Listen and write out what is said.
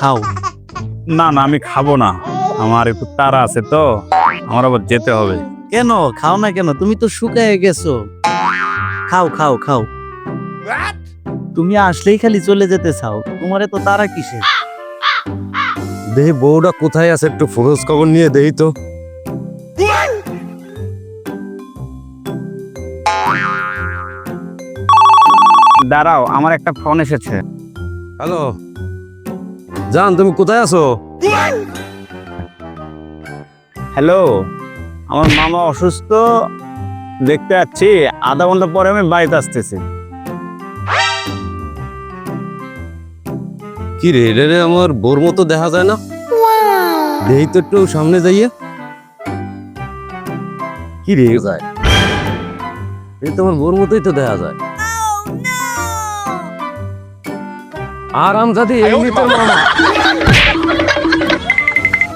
খাও। না না আমি খাব না। আমার একটু তারা আছে তো। আমার আবার যেতে হবে। কেন? খাও না কেন? তুমি তো শুকায় গেছো। খাও খাও খাও। তুমি আসলেই খালি চলে যেতে চাও। তোমার তো তারা কিসে দেহি বউটা কোথায় আছে একটু খোঁজ খবর নিয়ে দেই তো। দাঁড়াও আমার একটা ফোন এসেছে। হ্যালো। জান তুমি কোথায় আছো? হ্যালো আমার মামা অসুস্থ দেখতে যাচ্ছি আধা ঘণ্টা পরে আমি বাড়িতে আসতেছি। কি রে রে রে আমার বোর মতো দেখা যায় না? দেহি তো একটু সামনে যাইয়া। কি রে যায়। এই তো আমার বোর মতোই তো দেখা যায়। આરામ સાથે એ મિત્ર મામા